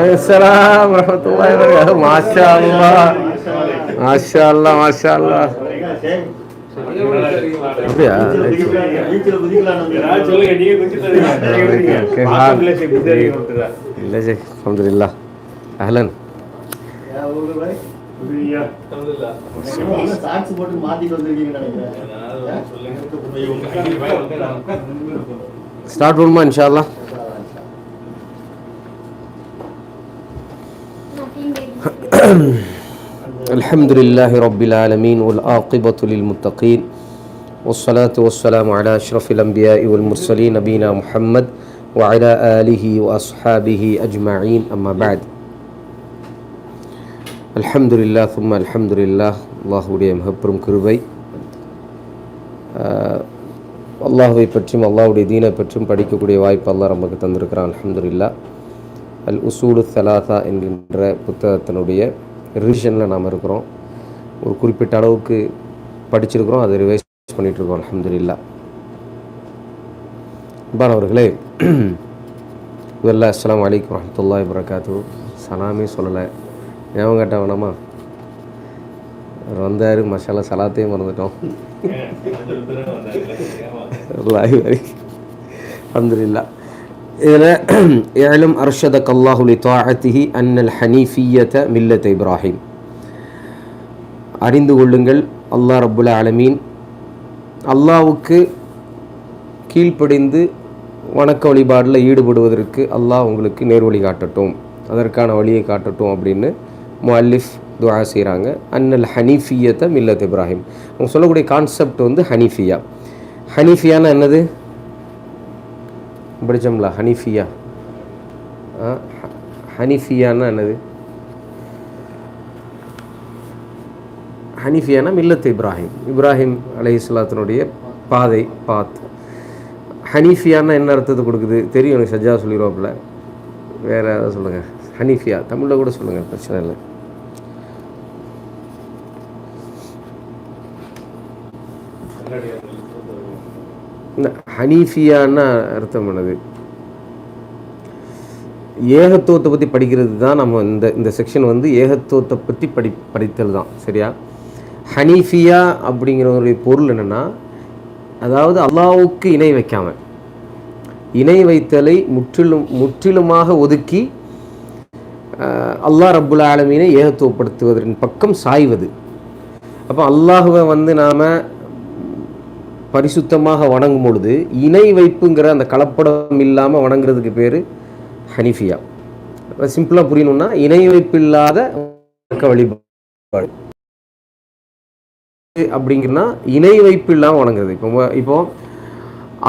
அஸ்ஸலாம் வரஹ்மத்துல்லாஹி வபரகாத்துஹு மாஷா அல்லாஹ் மாஷா அல்லாஹ் மாஷா அல்லாஹ் அப்படியா இல்லை அஹ்லன் போட்டு மாத்திட்டு நினைக்கிறேன் ஸ்டார்ட் பண்ணுமா இன்ஷா அல்லாஹ் الحمد لله رب العالمين والعاقبة للمتقين والصلاة والسلام على أشرف الأنبياء والمرسلين نبينا محمد وعلى آله وأصحابه أجمعين أما بعد الحمد لله ثم الحمد لله الله உடைய மிகப்பெரும் கிருபை ஆஹ், அல்லாஹுவை பற்றியும் அல்லாஹுடைய தீனை பற்றியும் படிக்கக்கூடிய வாய்ப்பு அல்லாஹ் நமக்கு தந்திருக்கிறான் அல்ஹம்துலில்லாஹ் அல் உசூடு சலாசா என்கின்ற புத்தகத்தினுடைய ரிவிஷனில் நாம் இருக்கிறோம். ஒரு குறிப்பிட்ட அளவுக்கு படிச்சிருக்கிறோம் அதை ரிவைஸ் பண்ணிகிட்ருக்கோம் அல்ஹம்துலில்லா. அன்பானவர்களே முதல்ல அஸ்லாம் அலைக்கும் வரஹ்மத்துல்லாஹி வரகாத்து சலாமே சொல்லலை. ஞாபகம் கேட்டால் வேணாமா வந்தார் மசாலா சலாத்தையும் மறந்துட்டோம். லாய் வரி இதில் ஏலம் அர்ஷதக் அல்லாஹு லி அன்னல் ஹனீஃபியத மில்லத் இப்ராஹிம். அறிந்து கொள்ளுங்கள் அல்லாஹ் ரபுல் ஆலமீன். அல்லாவுக்கு கீழ்ப்படிந்து வணக்க வழிபாடில் ஈடுபடுவதற்கு அல்லாஹ் உங்களுக்கு நேர்வழி காட்டட்டும். அதற்கான வழியை காட்டட்டும் அப்படின்னு முஅல்லிஃப் துவா செய்கிறாங்க அன்னல் ஹனீஃபியத்தை மில்லத் இப்ராஹிம். அவங்க சொல்லக்கூடிய கான்செப்ட் வந்து ஹனீஃபியா. ஹனீஃபியானா என்னது? படித்தோம்ல ஹனீஃபியா. ஹனீஃபியானா என்னது? ஹனீஃபியானா மில்லத் இப்ராஹிம். இப்ராஹிம் அலைஹிஸ்ஸலாத்தினுடைய பாதை பாத் ஹனீஃபியானா என்ன அர்த்தத்தை கொடுக்குது? தெரியும் எனக்கு சஜ்ஜா சொல்லிடுவாப்புல வேறு ஏதாவது சொல்லுங்கள் ஹனீஃபியா. தமிழில் கூட சொல்லுங்கள் பிரச்சனை இல்லை இந்த ஹனீஃபியான்னா அர்த்தம் பண்ணுது ஏகத்துவத்தை பற்றி படிக்கிறது தான் நம்ம இந்த இந்த செக்ஷன் வந்து ஏகத்துவத்தை பற்றி படி படித்தல் தான் சரியா? ஹனீஃபியா அப்படிங்கிறவருடைய பொருள் என்னென்னா அதாவது அல்லாவுக்கு இணை வைக்காம இணை வைத்தலை முற்றிலும் முற்றிலுமாக ஒதுக்கி அல்லாஹ் ரப்புல் ஆலமீனை ஏகத்துவப்படுத்துவதன் பக்கம் சாய்வது. அப்போ அல்லாஹுவை வந்து நாம் பரிசுத்தமாக வணங்கும் பொழுது இணை வைப்புங்கிற அந்த கலப்படம் இல்லாமல் வணங்குறதுக்கு பேர் ஹனிஃபியா. சிம்பிளாக புரியணும்னா இணை வைப்பு இல்லாத வழிபாடு. அப்படிங்கன்னா இணை வைப்பு இல்லாமல் வணங்குறது. இப்போ இப்போ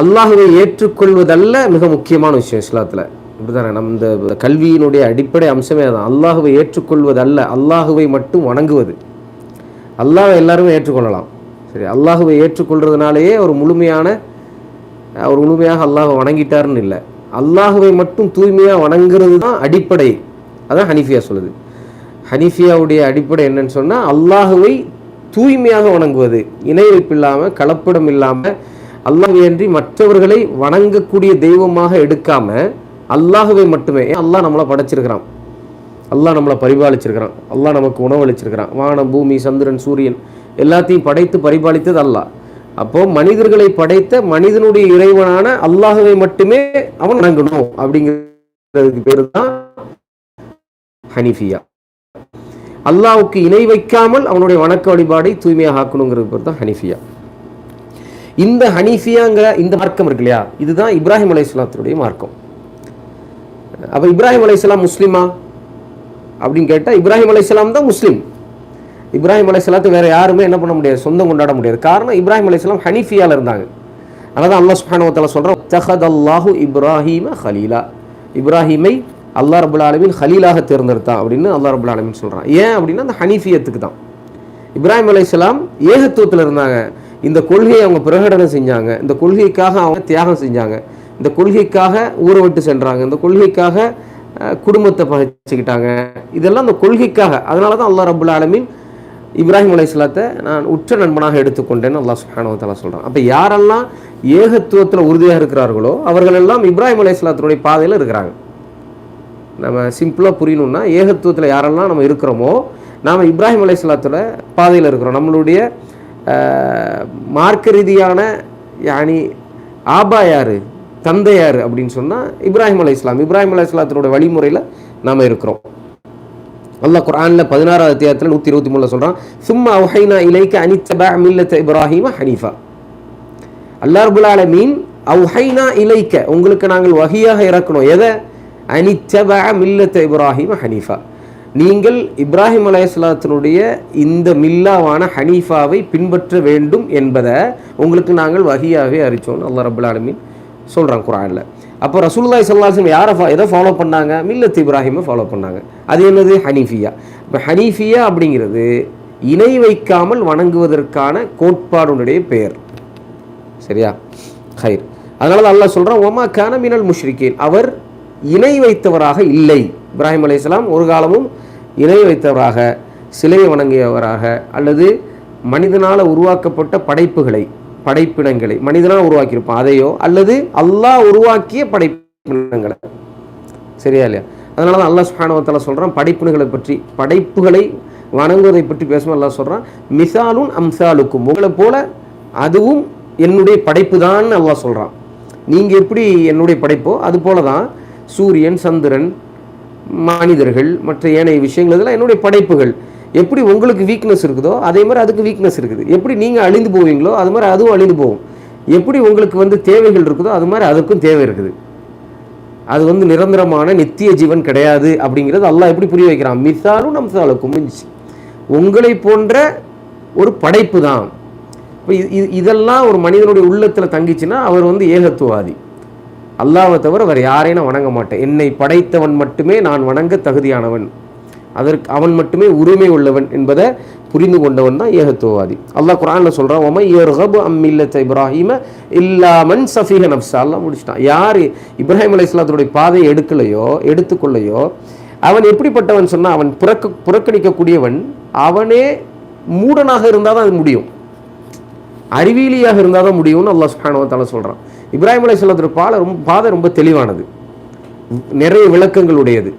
அல்லாஹுவை ஏற்றுக்கொள்வதல்ல மிக முக்கியமான விஷயம் இஸ்லாத்தில். இப்படிதானே நம்ம இந்த கல்வியினுடைய அடிப்படை அம்சமே அதான். அல்லாஹுவை ஏற்றுக்கொள்வதல்ல அல்லாஹுவை மட்டும் வணங்குவது. அல்லாஹை எல்லாருமே ஏற்றுக்கொள்ளலாம். சரி அல்லாஹுவை ஏற்றுக்கொள்றதுனாலேயே ஒரு முழுமையான அவர் முழுமையாக அல்லாஹை வணங்கிட்டாருன்னு இல்லை. அல்லாஹுவை மட்டும் தூய்மையாக வணங்குறது தான் அடிப்படை. அதான் ஹனீஃபியா சொல்லுது. ஹனீஃபியாவுடைய அடிப்படை என்னன்னு சொன்னால் அல்லாஹுவை தூய்மையாக வணங்குவது. இணை வைப்பு இல்லாமல் கலப்படம் இல்லாமல் அல்லாஹையன்றி மற்றவர்களை வணங்கக்கூடிய தெய்வமாக எடுக்காம அல்லாஹுவை மட்டுமே அல்லாஹ் நம்மளை படைச்சிருக்கிறான். அல்லாஹ் நம்மளை பரிபாலிச்சிருக்கிறான். அல்லாஹ் நமக்கு உணவளிச்சிருக்கிறான். வானம் பூமி சந்திரன் சூரியன் எல்லாத்தையும் படைத்து பரிபாலித்தது அல்லாஹ். அப்போ மனிதர்களை படைத்த மனிதனுடைய இறைவனான அல்லாஹுவை மட்டுமே அவன் வணங்கணும் அப்படிங்கிறதுக்கு பேர் தான் ஹனிஃபியா. அல்லாஹ்வுக்கு இணை வைக்காமல் அவனுடைய வணக்க வழிபாடை தூய்மையாக ஆக்கணுங்கிறது பேர் தான் ஹனிஃபியா. இந்த ஹனீஃபியாங்கிற இந்த மார்க்கம் இருக்கு இல்லையா? இதுதான் இப்ராஹிம் அலைஹிஸ்ஸலாத்துடைய மார்க்கம். அப்போ இப்ராஹிம் அலைஹிஸ்ஸலாம் முஸ்லீமா? அப்படின்னு கேட்டால் இப்ராஹிம் அலைஹிஸ்ஸலாம் தான் முஸ்லீம். இப்ராஹிம் அலைஹிஸ்ஸலாத்து வேறு யாருமே என்ன பண்ண முடியாது சொந்தம் கொண்டாட முடியாது. காரணம் இப்ராஹிம் அலையாம் ஹனீஃபியால இருந்தாங்க. அதனால் தான் சுப்ஹானஹு வ தஆலா தஹத் அல்லாஹு இப்ராஹிம ஹலீலா. இப்ராஹிமை அல்லா ரபுல் ஆலமின் ஹலீலாக தேர்ந்தெடுத்தான் அப்படின்னு அல்லா ரபுல் ஆலமின் சொல்கிறான் ஏன் அப்படின்னா அந்த ஹனீஃபியத்துக்கு தான். இப்ராஹிம் அலையாம் ஏகத்துவத்தில் இருந்தாங்க. இந்த கொள்கையை அவங்க பிரகடனம் செஞ்சாங்க. இந்த கொள்கைக்காக அவங்க தியாகம் செஞ்சாங்க. இந்த கொள்கைக்காக ஊரை விட்டு சென்றாங்க. இந்த கொள்கைக்காக குடும்பத்தை பகிச்சுக்கிட்டாங்க. இதெல்லாம் அந்த கொள்கைக்காக. அதனால தான் அல்லா ரபுல் ஆலமின் இப்ராஹிம் அலைஹிஸ்ஸலாத்தை நான் உற்ற நண்பனாக எடுத்துக்கொண்டேன்னு அல்லாஹ் சுப்ஹானஹு சொல்கிறான் அப்போ யாரெல்லாம் ஏகத்துவத்தில் உறுதியாக இருக்கிறார்களோ அவர்கள் எல்லாம் இப்ராஹிம் அலைஹிஸ்ஸலாத்தினுடைய பாதையில் இருக்கிறாங்க. நம்ம சிம்பிளாக புரியணும்னா ஏகத்துவத்தில் யாரெல்லாம் நம்ம இருக்கிறோமோ நாம் இப்ராஹிம் அலைஹிஸ்ஸலாத்தோட பாதையில் இருக்கிறோம். நம்மளுடைய மார்க்க ரீதியான யானி ஆபா யார் தந்தை யார் அப்படின்னு சொன்னால் இப்ராஹிம் அலைஹிஸ்ஸலாம் இப்ராஹிம் அலைஹிஸ்ஸலாத்தினோட வழிமுறையில் நாம் இருக்கிறோம். அல்லாஹ் குரானில் பதினாறாவது அத்தியாயத்தில் நூற்றி இருபத்தி மூணில் சொல்கிறான் சும்மா அவுஹைனா இலைக்கு அனித்தபா மில்லத்த இப்ராஹிம ஹனீஃபா. அல்லாஹ் ரபுல் ஆலமீன் அவுஹைனா இலைக்க உங்களுக்கு நாங்கள் வகையாக இறக்கணும். எதை? அனித்தபா மில்லத்த இப்ராஹிம ஹனீஃபா. நீங்கள் இப்ராஹிம் அலையாத்தினுடைய இந்த மில்லாவான ஹனீஃபாவை பின்பற்ற வேண்டும் என்பதை உங்களுக்கு நாங்கள் வகையாகவே அறிச்சோம் அல்லாஹ் ரபுல் ஆலமீன் சொல்கிறான் குரானில் அப்போ ரசூல்லாய் ஸல்லல்லாஹு யாரை ஃபா எதை ஃபாலோ பண்ணாங்க? மில்லத் இப்ராஹிமை ஃபாலோ பண்ணாங்க. அது என்னது? ஹனீஃபியா. இப்போ ஹனீஃபியா அப்படிங்கிறது இணை வைக்காமல் வணங்குவதற்கான கோட்பாடுடைய பெயர். சரியா? ஹைர் அதனால தான் அல்லாஹ் சொல்கிறான் ஒமா கான மினல் முஷ்ரிக்கீன் அவர் இணை வைத்தவராக இல்லை. இப்ராஹிம் அலைஹிஸ்ஸலாம் ஒரு காலமும் இணை வைத்தவராக சிலையை வணங்கியவராக அல்லது மனிதனால் உருவாக்கப்பட்ட படைப்புகளை படைப்பினங்களை மனிதனாக உருவாக்கியிருப்பான். அதையோ அல்லது அல்லாஹ் உருவாக்கிய படைப்பினங்களை சரியா இல்லையா? அதனால தான் அல்லாஹ் சுப்ஹானஹு சொல்கிறான் படைப்பினங்களை பற்றி படைப்புகளை வணங்குவதை பற்றி பேசும்போது அல்லாஹ் சொல்கிறான் மிசாலும் அம்சாலுக்கும். உங்களை போல அதுவும் என்னுடைய படைப்பு தான் அல்லாஹ் சொல்கிறான் நீங்கள் எப்படி என்னுடைய படைப்போ அது போல தான் சூரியன் சந்திரன் மனிதர்கள் மற்ற ஏனைய விஷயங்கள் இதெல்லாம் என்னுடைய படைப்புகள். எப்படி உங்களுக்கு வீக்னஸ் இருக்குதோ அதே மாதிரி அதுக்கு வீக்னஸ் இருக்குது. எப்படி நீங்கள் அழிந்து போவீங்களோ அது மாதிரி அதுவும் அழிந்து போகும். எப்படி உங்களுக்கு வந்து தேவைகள் இருக்குதோ அது மாதிரி அதுக்கும் தேவை இருக்குது. அது வந்து நிரந்தரமான நித்திய ஜீவன் கிடையாது அப்படிங்கிறது அல்லாஹ் எப்படி புரிய வைக்கிறான்? மிசாலும் நம்சாலுக்கும் மிஞ்சி உங்களை போன்ற ஒரு படைப்பு தான். இப்போ இது இது- இதெல்லாம் ஒரு மனிதனுடைய உள்ளத்தில் தங்கிச்சுன்னா அவர் வந்து ஏகத்துவாதி. அல்லாவை தவிர வேறு யாரையும் நான் வணங்க மாட்டேன். என்னை படைத்தவன் மட்டுமே நான் வணங்க தகுதியானவன். அதற்கு அவன் மட்டுமே உரிமை உள்ளவன் என்பதை புரிந்து கொண்டவன் தான் ஏகத்துவவாதி. அல்லாஹ் குரானில் சொல்கிறான் ஒமை யர்ஹபு அம்மில்லத்த இப்ராஹிம இல்லாமன் சஃபீஹ நப்சா அல்லாஹ் முடிச்சிட்டான். யார் இப்ராஹிம் அலைஹிஸ்ஸலாத்துடைய பாதையை எடுக்கலையோ எடுத்துக்கொள்ளையோ அவன் எப்படிப்பட்டவன் சொன்னால் அவன் புறக்க புறக்கணிக்கக்கூடியவன் அவனே மூடனாக இருந்தால் தான் அது முடியும். அறிவியலியாக இருந்தால் தான் முடியும்னு அல்லாஹ் சுஹானவத்தால சொல்கிறான் இப்ராஹிம் அலைஹிஸ்ஸலாத்துடைய பாதை ரொம்ப பாதை ரொம்ப தெளிவானது. நிறைய விளக்கங்கள் உடையது.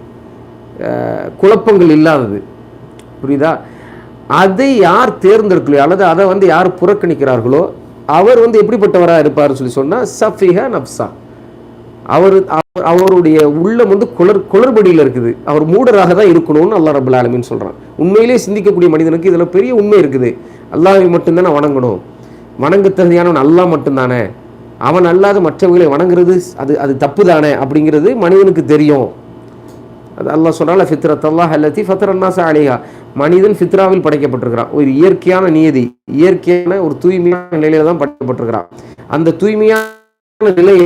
குழப்பங்கள் இல்லாதது. புரியுதா? அதை யார் தேர்ந்தெடுக்கலையோ அல்லது அதை வந்து யார் புறக்கணிக்கிறார்களோ அவர் வந்து எப்படிப்பட்டவராக இருப்பார்னு சொல்லி சொன்னால் சஃபிஹா நப்சா. அவர் அவர்- அவருடைய உள்ளம் வந்து குளர் குளறுபடியில் இருக்குது. அவர் மூடராக தான் இருக்கணும்னு அல்லா ரபுல் ஆலமின்னு சொல்கிறான் உண்மையிலே சிந்திக்கக்கூடிய மனிதனுக்கு இதில் பெரிய உண்மை இருக்குது. அல்லாவை மட்டும்தானே வணங்கணும். வணங்க தகுதியானவன் அல்லா மட்டும்தானே. அவன் அல்லாத மற்றவர்களை வணங்குறது அது அது தப்பு தானே அப்படிங்கிறது மனிதனுக்கு தெரியும். அது அல்லாஹ் சொல்கிறால ஃபித்ரத் அல்லாஹ் அல்லத்தி ஃபத்ரன்னாச அலிஹா. மனிதன் ஃபித்ராவில் படைக்கப்பட்டிருக்கிறான். ஒரு இயற்கையான நியதி இயற்கையான ஒரு தூய்மையான நிலையில தான் படைக்கப்பட்டிருக்கிறான். அந்த தூய்மையான நிலை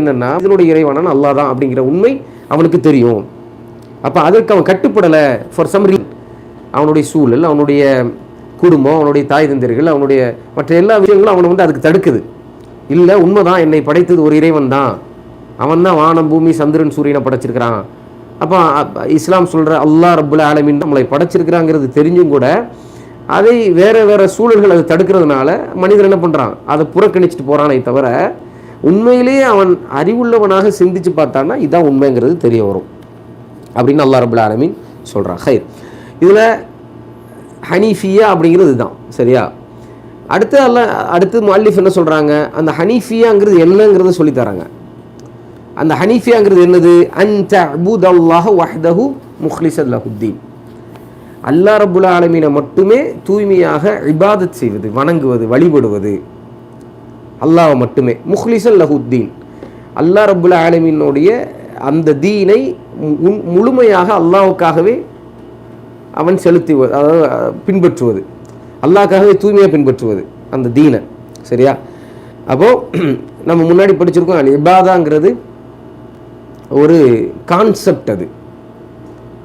என்னன்னா இதனுடைய இறைவனான அல்லாஹ் தான் அப்படிங்கிற உண்மை அவனுக்கு தெரியும். அப்போ அதற்கு அவன் கட்டுப்படலை. ஃபார் சம் ரீ அவனுடைய சூழல் அவனுடைய குடும்பம் அவனுடைய தாய் தந்தர்கள் அவனுடைய மற்ற எல்லா விஷயங்களும் அவனை வந்து அதுக்கு தடுக்குது. இல்லை உண்மைதான் என்னை படைத்தது ஒரு இறைவன் தான். அவன் தான் வானம் பூமி சந்திரன் சூரியனை படைச்சிருக்கிறான். அப்போ இஸ்லாம் சொல்கிற அல்லா ரபுல் ஆலமீன் நம்மளை படைச்சிருக்கிறாங்கிறது தெரிஞ்சும் கூட அதை வேறு வேறு சூழல்கள் அது தடுக்கிறதுனால மனிதர் என்ன பண்ணுறான் அதை புறக்கணிச்சிட்டு போகிறானே தவிர உண்மையிலேயே அவன் அறிவுள்ளவனாக சிந்திச்சு பார்த்தான்னா இதான் உண்மைங்கிறது தெரிய வரும். அப்படின்னு அல்லா ரபுல் ஆலமீன் சொல்கிறான் ஹைர். இதில் ஹனீஃபியா அப்படிங்கிறது இதுதான். சரியா? அடுத்து அல்ல அடுத்து முஅல்லிஃப் என்ன சொல்கிறாங்க அந்த ஹனீஃபியாங்கிறது என்னங்கிறத சொல்லித்தராங்க அந்த ஹனீஃபியாங்கிறது என்னது? அன் தஅபுதல்லாஹ வஹ்தஹு முஹ்லிஸன் லஹுத்தீன். அல்லாஹ் ஆலமீனை மட்டுமே தூய்மையாக இபாதத் செய்வது வணங்குவது வழிபடுவது. அல்லாஹ் மட்டுமே. முஹ்லிசல் லஹுத்தீன். அல்லா ரப்புல் ஆலமீனுடைய அந்த தீனை முழுமையாக அல்லாஹ்வுக்காகவே அவன் செலுத்தி அதாவது பின்பற்றுவது. அல்லாஹ்க்காகவே தூய்மையாக பின்பற்றுவது அந்த தீனை. சரியா? அப்போது நம்ம முன்னாடி படிச்சிருக்கோம் அல் இபாதாங்கிறது ஒரு கான்செப்ட் அது.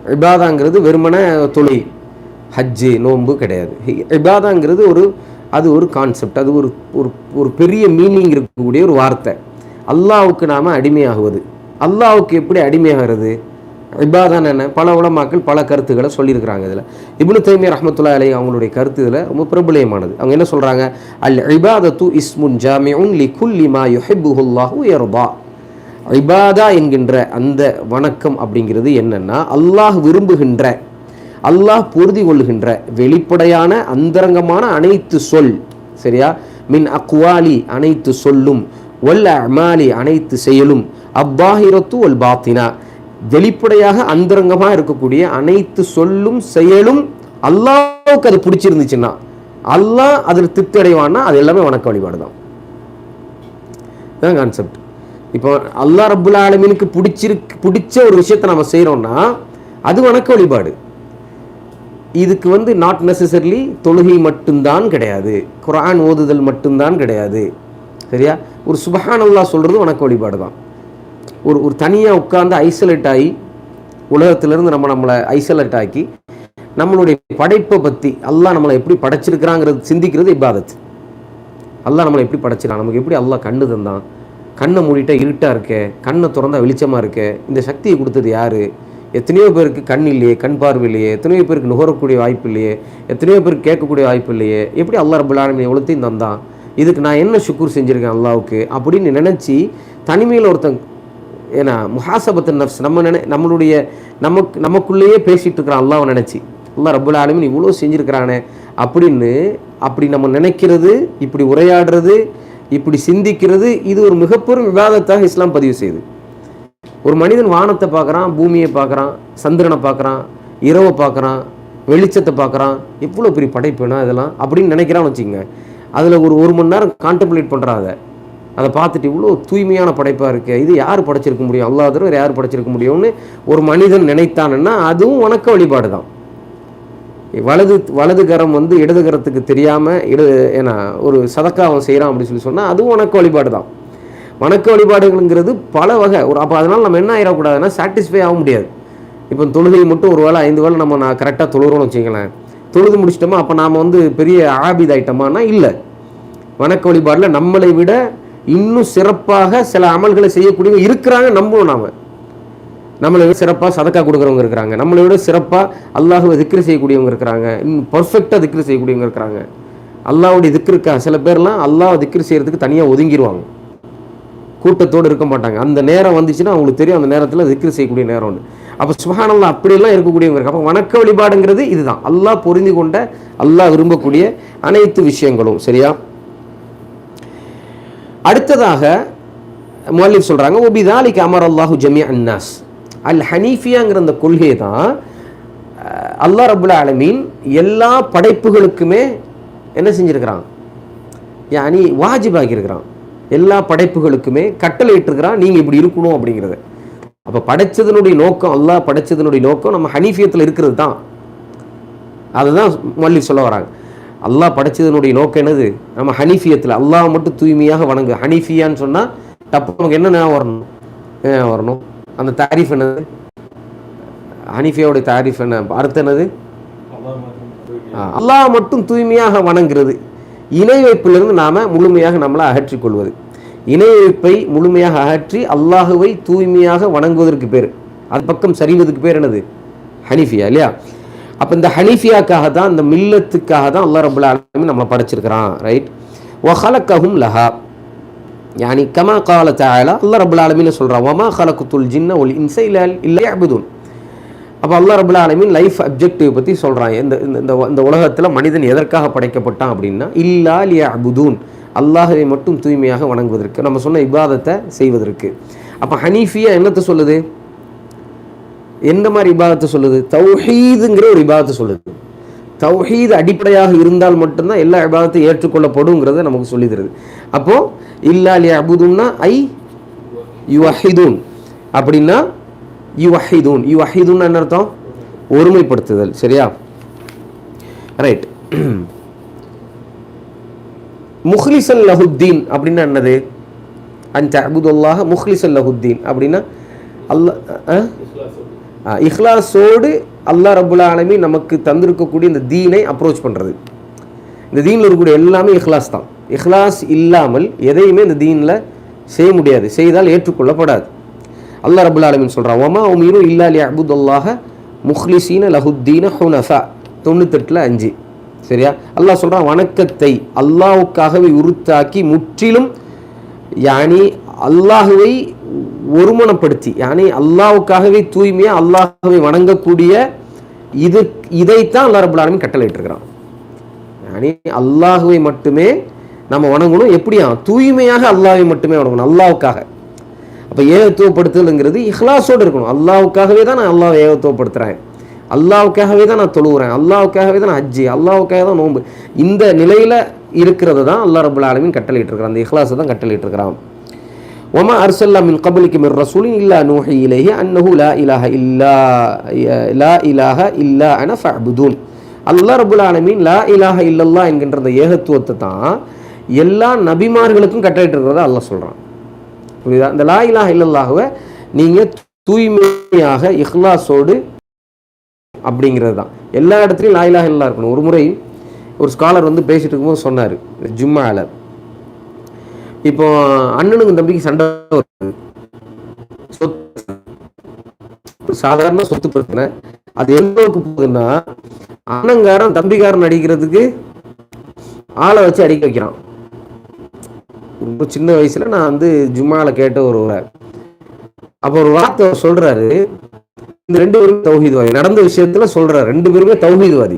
இபாதாங்கிறது வெறுமன தொழில் ஹஜ்ஜு நோன்பு கிடையாது. இபாதாங்கிறது ஒரு அது ஒரு கான்செப்ட் அது ஒரு ஒரு ஒரு பெரிய மீனிங் இருக்கக்கூடிய ஒரு வார்த்தை. அல்லாவுக்கு நாம் அடிமையாகுவது. அல்லாவுக்கு எப்படி அடிமையாகிறது? இபாதான் என்ன? பல உலமாக்கள் பல கருத்துக்களை சொல்லியிருக்கிறாங்க இதில். இப்னு தைமிய ரஹமத்துல்லா அலைஹி அவங்களுடைய கருத்து இதில் ரொம்ப பிரபலயமானது அவங்க என்ன சொல்கிறாங்க அல் இபாதத்து இஸ்முன் ஜாமியுன் லி குல்லி மா யுஹிபுஹுல்லாஹு யர்பா இபாதா என்கின்ற அந்த வணக்கம் அப்படிங்கிறது என்னன்னா அல்லாஹ் விரும்புகின்ற அல்லாஹ் பொருதி கொள்ளுகின்ற வெளிப்படையான அந்தரங்கமான அனைத்து சொல் சரியா? மின் அக்வாலி அனைத்து சொல்லும் ஒல் அமாலி அனைத்து செயலும் அப்பாஹிரத்து ஒல் பாத்தினா. வெளிப்படையாக அந்தரங்கமாக இருக்கக்கூடிய அனைத்து சொல்லும் செயலும் அல்லாவுக்கு அது பிடிச்சிருந்துச்சுன்னா அல்லாஹ் அதில் திருப்தி அடைவான்னா அது எல்லாமே வணக்க வழிபாடு தான் கான்செப்ட் இப்போ அல்லாஹ் ரபுல் ஆலமீனுக்கு பிடிச்சிருக்கு பிடிச்ச ஒரு விஷயத்தை நம்ம செய்கிறோம்னா அது வணக்க வழிபாடு. இதுக்கு வந்து நாட் நெசசரிலி தொழுகை மட்டும்தான் கிடையாது. குரான் ஓதுதல் மட்டும்தான் கிடையாது. சரியா? ஒரு சுபஹான் அல்லாஹ் சொல்கிறது வணக்க வழிபாடு தான். ஒரு ஒரு தனியாக உட்காந்து ஐசோலேட் ஆகி உலகத்திலேருந்து நம்ம நம்மளை ஐசோலேட் ஆக்கி நம்மளுடைய படைப்பை பற்றி அல்லாஹ் நம்மளை எப்படி படைச்சிருக்கிறாங்கிறது சிந்திக்கிறது இபாதத். அல்லாஹ் நம்மளை எப்படி படைச்சிருக்கான்? நமக்கு எப்படி அல்லாஹ் கண்ணு தந்தான்? கண்ணை மூடிட்டா இருட்டாக இருக்கே கண்ணை திறந்தா வெளிச்சமாக இருக்கே இந்த சக்தியை கொடுத்தது யார்? எத்தனையோ பேருக்கு கண் இல்லையே கண் பார்வை இல்லையே எத்தனையோ பேருக்கு நுகரக்கூடிய வாய்ப்பு இல்லையே எத்தனையோ பேருக்கு கேட்கக்கூடிய வாய்ப்பு இல்லையே எப்படி அல்லா ரபுல் எவ்வளோத்தையும் தந்தான்? இதுக்கு நான் என்ன சுக்கூர் செஞ்சுருக்கேன் அல்லாவுக்கு அப்படின்னு நினச்சி தனிமையில் ஒருத்தன் ஏன்னா முஹாசபத்து நஃப்ஸ் நம்ம நினை நம்மளுடைய நமக்கு நமக்குள்ளேயே பேசிகிட்டு இருக்கிறான் அல்லாவை நினச்சி. அல்லா ரபுல் ஆலமின் இவ்வளோ செஞ்சுருக்கிறானே அப்படின்னு அப்படி நம்ம நினைக்கிறது இப்படி உரையாடுறது இப்படி சிந்திக்கிறது இது ஒரு மிகப்பெரும் விவாதத்தாக இஸ்லாம் பதிவு செய்யுது ஒரு மனிதன் வானத்தை பார்க்குறான் பூமியை பார்க்குறான் சந்திரனை பார்க்குறான் இரவை பார்க்குறான் வெளிச்சத்தை பார்க்குறான் எவ்வளோ பெரிய படைப்புனா இதெல்லாம் அப்படின்னு நினைக்கிறான்னு வச்சுக்கோங்க. அதில் ஒரு ஒரு மணி நேரம் கான்டெம்ப்ளேட் பண்ணுறான் அதை அதை பார்த்துட்டு இவ்வளோ தூய்மையான படைப்பாக இருக்குது இது யார் படைச்சிருக்க முடியும்? அல்லாதரும் யார் படைச்சிருக்க முடியும்னு ஒரு மனிதன் நினைத்தானுன்னா அதுவும் வணக்க வழிபாடு தான் வலது வலது கரம் வந்து இடது கரத்துக்கு தெரியாமல் இடு ஏன்னா ஒரு சதக்காவம் செய்கிறான் அப்படின்னு சொல்லி சொன்னால் அதுவும் வணக்க வழிபாடு தான். வணக்க வழிபாடுங்கிறது பல வகை. ஒரு அப்போ அதனால் நம்ம என்ன ஆகிடக்கூடாதுன்னா சாட்டிஸ்ஃபை ஆக முடியாது. இப்போ தொழுகை மட்டும் ஒரு வேளை ஐந்து வேளை நம்ம நான் கரெக்டாக தொழுகிறோம்னு வச்சுங்களேன் தொழுது முடிச்சிட்டோமா அப்போ நாம் வந்து பெரிய ஆபித் ஆயிட்டோமானா இல்லை. வணக்க வழிபாடில் நம்மளை விட இன்னும் சிறப்பாக சில அமல்களை செய்யக்கூடியவங்க இருக்கிறாங்க நம்புவோம் நாம். நம்மளை விட சிறப்பாக சதக்கா கொடுக்குறவங்க இருக்கிறாங்க. நம்மளை விட சிறப்பாக அல்லாஹுவை திக்ரு செய்யக்கூடியவங்க இருக்கிறாங்க. இன்னும் பர்ஃபெக்டாக திக்ரு செய்யக்கூடியவங்க இருக்கிறாங்க. அல்லாஹ்வுடைய திக்ருக்கா சில பேர்லாம் அல்லாஹ் திக்ரு செய்கிறதுக்கு தனியாக ஒதுங்கிடுவாங்க கூட்டத்தோடு இருக்க மாட்டாங்க. அந்த நேரம் வந்துச்சுன்னா அவங்களுக்கு தெரியும் அந்த நேரத்தில் திக்ரு செய்யக்கூடிய நேரம் ஒன்று அப்போ சுபஹானல்லா அப்படியெல்லாம் இருக்கக்கூடியவங்க இருக்கு அப்போ வணக்க வழிபாடுங்கிறது இதுதான். அல்லாஹ் பொருந்தி கொண்ட அல்லாஹ் விரும்பக்கூடிய அனைத்து விஷயங்களும். சரியா? அடுத்ததாக முல்லிப் சொல்கிறாங்க ஒபிதாலிக்கு அமர் அல்லாஹு ஜமி அன்னாஸ் அல் ஹனீஃபியாங்கிற அந்த கொள்கை தான் அல்லா ரபுல் ஆலமீன் எல்லா படைப்புகளுக்குமே என்ன செஞ்சிருக்கிறான்? யானி வாஜிபாகியிருக்கிறான். எல்லா படைப்புகளுக்குமே கட்டளை இட்டிருக்கிறான் நீங்கள் இப்படி இருக்கணும் அப்படிங்கிறது. அப்போ படைச்சதனுடைய நோக்கம் அல்லாஹ் படைச்சதனுடைய நோக்கம் நம்ம ஹனீஃபியத்தில் இருக்கிறது தான் அதுதான் மல்லி சொல்ல வராங்க. அல்லாஹ் படைச்சதனுடைய நோக்கம் என்னது? நம்ம ஹனீஃபியத்தில் அல்லாஹ் மட்டும் தூய்மையாக வணங்கு. ஹனீஃபியான்னு சொன்னால் தப்பு நமக்கு என்ன ஞாபகம் வரணும்? வரணும்? அந்த தாரீஃப் என்னது? ஹனீஃபியாவுடைய தாரீஃப் என்ன? அர்த்தம் என்னது? அல்லாஹ் மட்டும் தூய்மையாக வணங்குறது. இணை வைப்பிலிருந்து நாம் முழுமையாக நம்மளை அகற்றிக் கொள்வது இணை வைப்பை முழுமையாக அகற்றி அல்லாஹுவை தூய்மையாக வணங்குவதற்கு பேர். அது பக்கம் சரிவதற்கு பேர் என்னது? ஹனீஃபியா இல்லையா? அப்போ இந்த ஹனீஃபியாக்காக தான் இந்த மில்லத்துக்காக தான் அல்லாஹ் ரபுல் ஆலமீன் நம்மளை படைச்சிருக்கிறான் ரைட் ஒஹலக்கஹும் லஹா. யானி கமா கால தாயலா அல்லா ரபுல் ஆலமின்னு சொல்கிறான் ஒமா ஹலக்குத்துல் ஜின்ன ஒல் இன்சை இல்ல இல்லை அபுதுன் அப்போ அல்லா ரபுல் ஆலமின் லைஃப் அப்ஜெக்டிவ் பற்றி சொல்கிறான் இந்த இந்த இந்த இந்த உலகத்தில் மனிதன் எதற்காக படைக்கப்பட்டான் அப்படின்னா இல்லா லியா அபுதூன் அல்லாஹவை மட்டும் தூய்மையாக வணங்குவதற்கு நம்ம சொன்ன இபாதத்தை செய்வதற்கு. அப்போ ஹனீஃபியா என்னத்தை சொல்லுது? எந்த மாதிரி இபாதத்தை சொல்லுது? தௌஹீதுங்கிற ஒரு இபாதத்தை சொல்லுது. தௌஹீத் அடிப்படையாக இருந்தால் மட்டும்தான் எல்லா இபாதத்தையும் ஏற்றுக்கொள்ளப்படுங்கிறத நமக்கு சொல்லி அப்போ இல்லா அபுதுன்னா ஐ யுவஹிதூன். அப்படின்னா யுவஹிதூன். யுவஹிதூன் என்ன அர்த்தம்? ஒருமைப்படுத்துதல். சரியா? ரைட் முஹ்லிசன் லஹுத்தீன் அப்படின்னா என்னது? அந்த அபுதுல்லாஹ் முஹ்லிசன் லஹுத்தீன். அப்படின்னா அல்லாஹ் இஹ்லாஸோடு அல்லாஹ் ரபுல் ஆலமி நமக்கு தந்திருக்கக்கூடிய இந்த தீனை அப்ரோச் பண்ணுறது இந்த தீனில் இருக்கக்கூடிய எல்லாமே இஹ்லாஸ் தான். இஹ்லாஸ் இல்லாமல் எதையுமே இந்த தீனில் செய்ய முடியாது. செய்தால் ஏற்றுக்கொள்ளப்படாது. அல்லாஹ் ரபுல் ஆலமின் சொல்கிறான் ஒமா உமீரு இல்லா லி அபுதுல்லாஹ முஹ்லிசீன லஹுத்தீன ஹுனஃபா. தொண்ணூத்தெட்டில் அஞ்சு. சரியா? அல்லாஹ் சொல்கிறான் வணக்கத்தை அல்லாவுக்காகவே உருத்தாக்கி முற்றிலும் யானி அல்லாஹுவை ஒருமனப்படுத்தி யானி அல்லாவுக்காகவே தூய்மையாக அல்லாஹுவை வணங்கக்கூடிய இது இதைத்தான் அல்லா ரபுல் ஆலமின் கட்டளையிட்டிருக்கிறான். யானி அல்லாஹுவை மட்டுமே நம்ம வணங்கணும். எப்படியா? தூய்மையாக அல்லாவை மட்டுமே வணங்கணும். அல்லாவுக்காக அப்போ ஏகத்துவப்படுத்துதல்ங்கிறது இஹ்லாஸோடு இருக்கணும். அல்லாவுக்காகவே தான் நான் அல்லாஹ் ஏகத்துவப்படுத்துகிறேன் அல்லாவுக்காகவே தான் நான் தொழுகிறேன் அல்லாவுக்காகவே தான் நான் அஜ்ஜி அல்லாவுக்காக தான் நோன்பு. இந்த நிலையில் இருக்கிறது தான் அல்லா ரபுல் ஆலமின் கட்டளையிட்டு இருக்கிறான் அந்த இஹ்லாஸை தான் கட்டளையிட்டு இருக்கிறான் ஒமா அர்சல்லா மின் கபலிக்கு மின் ரசூலின் இல்லா நூஹி இலேஹி அன்னஹு லா இலாஹ இல்லா லா இலாஹ இல்லா அன ஃபபுதூன் அல்லா ரபுல் ஆலமின் லா இலாஹ இல்லல்லா என்கின்ற அந்த ஏகத்துவத்தை தான் எல்லா நபிமார்களுக்கும் கட்டளையிட்டு இருக்கிறதா அல்ல சொல்கிறான் புரியுதா? இந்த லா இலாஹ இல்லல்லாஹுவை நீங்கள் தூய்மையாக இஹ்லாஸோடு அப்படிங்கிறது தான் எல்லா இடத்துலையும் லா இலாஹ இல்லா இருக்கணும். ஒரு முறை ஒரு ஸ்காலர் வந்து பேசிட்டு இருக்கும்போது சொன்னார் ஜும்மாவில் இப்போ அண்ணனுக்கு தம்பிக்கு சண்டை வருது. சொத்து சாதாரண சொத்து பிரச்சனை. அது எந்த அளவுக்கு போகுதுன்னா அண்ணங்காரன் தம்பிக்காரன் அடிக்கிறதுக்கு ஆளை வச்சு அடிக்க வைக்கிறான். ரொம்ப சின்ன வயசுல நான் வந்து ஜும்மாவில் கேட்ட ஒரு அப்போ ஒரு வார்த்தை சொல்கிறாரு சொல்றாரு. இந்த ரெண்டு பேரும் தௌஹீதுவாதி. நடந்த விஷயத்துல சொல்றாரு. ரெண்டு பேருமே தௌஹீதுவாதி.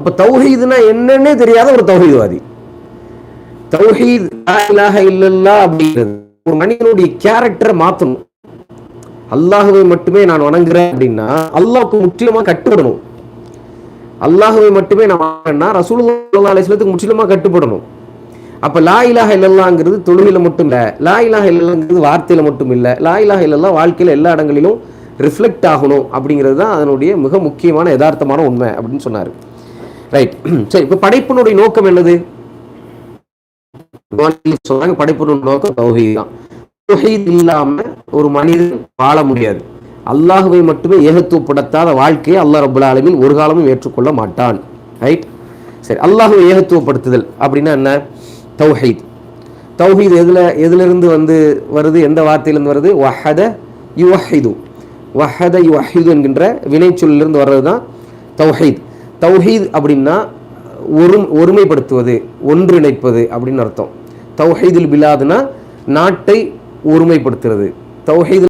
அப்ப தௌஹீதுனா என்னன்னே தெரியாத ஒரு தௌஹீதுவாதி. தௌஹீத் இல்லாக இல்லல்லா அப்படிங்கிறது ஒரு மனிதனுடைய கேரக்டரை மாத்தணும். அல்லாஹுவை மட்டுமே நான் வணங்குறேன் அப்படின்னா அல்லாஹ்வுக்கு முற்றிலுமா கட்டுப்படணும். அல்லாஹுவை மட்டுமே நான் வணங்கினா ரசூலுல்லாஹி அலைஹி முற்றிலுமா கட்டுப்படணும். அப்ப லா இலாக இல்லல்லாங்கிறது தொழுகையில மட்டும் இல்ல. லா இலாக இல்லல்லாங்கிறது வார்த்தையில மட்டும் இல்ல. லா இலாக இல்லல்லா வாழ்க்கையில எல்லா இடங்களிலும் ரிஃப்ளெக்ட் ஆகணும் அப்படிங்கிறது தான் அதனுடைய மிக முக்கியமான யதார்த்தமான உண்மை அப்படின்னு சொன்னாரு. ரைட் சரி இப்போ படைப்பினுடைய நோக்கம் என்னது? சொல்றாங்க படைப்பினுடைய நோக்கம் தௌஹீத் தான். தௌஹீத் இல்லாம ஒரு மனிதன் வாழ முடியாது. அல்லாஹுவை மட்டுமே ஏகத்துவப்படுத்தாத வாழ்க்கையை அல்லாஹ் ரபுல் ஆலமின் ஒரு காலமும் ஏற்றுக்கொள்ள மாட்டான். ரைட் சரி அல்லாஹுவை ஏகத்துவப்படுத்துதல் அப்படின்னா என்ன? தௌஹீத். தௌஹீத் எதில் எதிலிருந்து வந்து வருது? எந்த வார்த்தையிலிருந்து வருது? வஹத யுவஹிது. வஹத யுவஹிது என்கின்ற வினைச்சொல்லிருந்து வர்றது தான் தௌஹீத். தௌஹீத் அப்படின்னா ஒரு ஒருமைப்படுத்துவது ஒன்றிணைப்பது அப்படின்னு அர்த்தம். தௌஹீதில் பிலாதுனா நாட்டை ஒருமைப்படுத்துறது. தௌஹீது